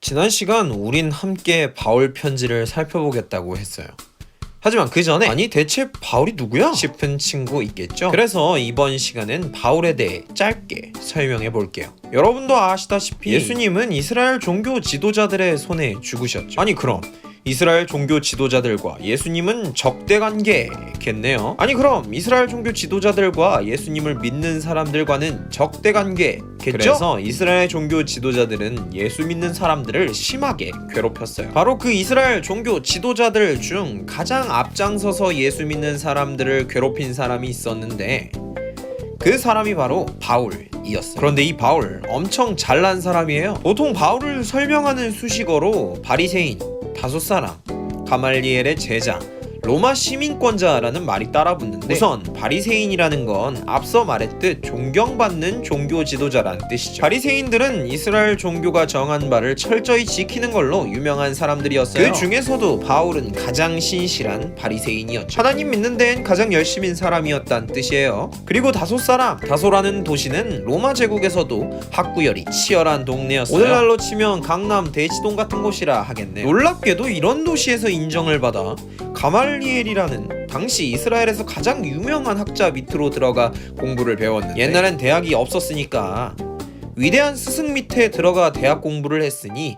지난 시간 우린 함께 바울 편지를 살펴보겠다고 했어요. 하지만 그 전에 아니 대체 바울이 누구야? 싶은 친구 있겠죠? 그래서 이번 시간은 바울에 대해 짧게 설명해 볼게요. 여러분도 아시다시피 예수님은 이스라엘 종교 지도자들의 손에 죽으셨죠. 아니 그럼 이스라엘 종교 지도자들과 예수님은 적대 관계겠네요. 아니 그럼 이스라엘 종교 지도자들과 예수님을 믿는 사람들과는 적대 관계 겠죠? 그래서 이스라엘 종교 지도자들은 예수 믿는 사람들을 심하게 괴롭혔어요. 바로 그 이스라엘 종교 지도자들 중 가장 앞장서서 예수 믿는 사람들을 괴롭힌 사람이 있었는데 그 사람이 바로 바울이었어요. 그런데 이 바울 엄청 잘난 사람이에요. 보통 바울을 설명하는 수식어로 바리새인, 다섯 사람, 가말리엘의 제자, 로마 시민권자라는 말이 따라붙는데 우선 바리새인이라는 건 앞서 말했듯 존경받는 종교 지도자란 뜻이죠. 바리새인들은 이스라엘 종교가 정한 바를 철저히 지키는 걸로 유명한 사람들이었어요. 그 중에서도 바울은 가장 신실한 바리새인이었죠. 하나님 믿는 데엔 가장 열심인 사람이었단 뜻이에요. 그리고 다소 사람, 다소라는 도시는 로마 제국에서도 학구열이 치열한 동네였어요. 오늘날로 치면 강남 대치동 같은 곳이라 하겠네요. 놀랍게도 이런 도시에서 인정을 받아 가말 리엘이라는 당시 이스라엘에서 가장 유명한 학자 밑으로 들어가 공부를 배웠는데 옛날엔 대학이 없었으니까 위대한 스승 밑에 들어가 대학 공부를 했으니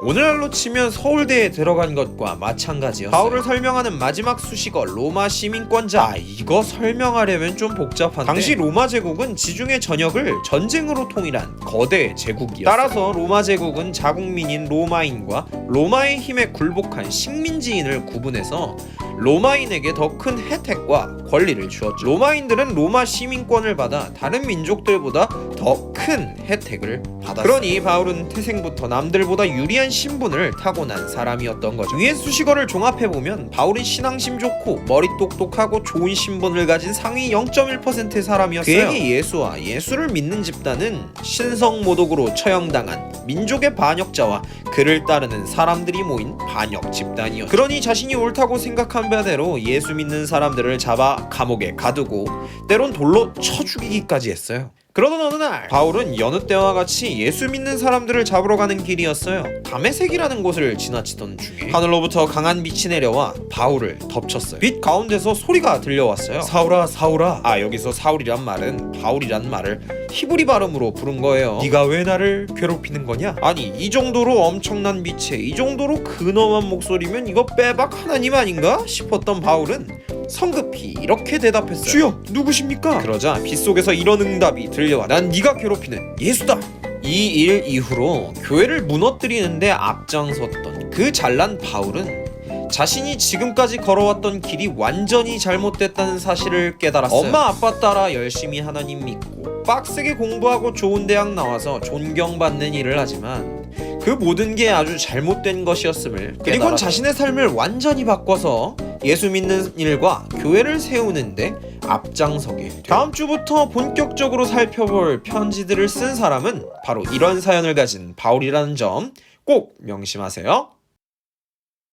오늘날로 치면 서울대에 들어간 것과 마찬가지였어요. 바울을 설명하는 마지막 수식어 로마 시민권자. 아, 이거 설명하려면 좀 복잡한데. 당시 로마 제국은 지중해 전역을 전쟁으로 통일한 거대 제국이었어요. 따라서 로마 제국은 자국민인 로마인과 로마의 힘에 굴복한 식민지인을 구분해서 로마인에게 더 큰 혜택과 권리를 주었죠. 로마인들은 로마 시민권을 받아 다른 민족들보다 더 큰 혜택을 받았어요. 그러니 바울은 태생부터 남들보다 유리한 신분을 타고난 사람이었던 거죠. 위의 수식어를 종합해 보면 바울은 신앙심 좋고 머리 똑똑하고 좋은 신분을 가진 상위 0.1%의 사람이었어요. 그에게 예수와 예수를 믿는 집단은 신성 모독으로 처형당한 민족의 반역자와 그를 따르는 사람들이 모인 반역 집단이었죠. 그러니 자신이 옳다고 생각 한 바대로 예수 믿는 사람들을 잡아 감옥에 가두고 때론 돌로 쳐 죽이기까지 했어요. 그러던 어느 날 바울은 여느 때와 같이 예수 믿는 사람들을 잡으러 가는 길이었어요. 담에색이라는 곳을 지나치던 중에 하늘로부터 강한 빛이 내려와 바울을 덮쳤어요. 빛 가운데서 소리가 들려왔어요. 사울아 사울아. 아 여기서 사울이란 말은 바울이란 말을 히브리 발음으로 부른 거예요. 네가 왜 나를 괴롭히는 거냐? 아니 이 정도로 엄청난 빛에 이 정도로 근엄한 목소리면 이거 빼박 하나님 아닌가 싶었던 바울은 성급히 이렇게 대답했어요. 주여 누구십니까? 그러자 빗속에서 이런 응답이 들려와. 난 네가 괴롭히는 예수다. 이 일 이후로 교회를 무너뜨리는데 앞장섰던 그 잘난 바울은 자신이 지금까지 걸어왔던 길이 완전히 잘못됐다는 사실을 깨달았어요. 엄마 아빠 따라 열심히 하나님 믿고 빡세게 공부하고 좋은 대학 나와서 존경받는 일을 하지만 그 모든 게 아주 잘못된 것이었음을 그리고 자신의 삶을 완전히 바꿔서 예수 믿는 일과 교회를 세우는데 앞장서게. 다음 주부터 본격적으로 살펴볼 편지들을 쓴 사람은 바로 이런 사연을 가진 바울이라는 점 꼭 명심하세요.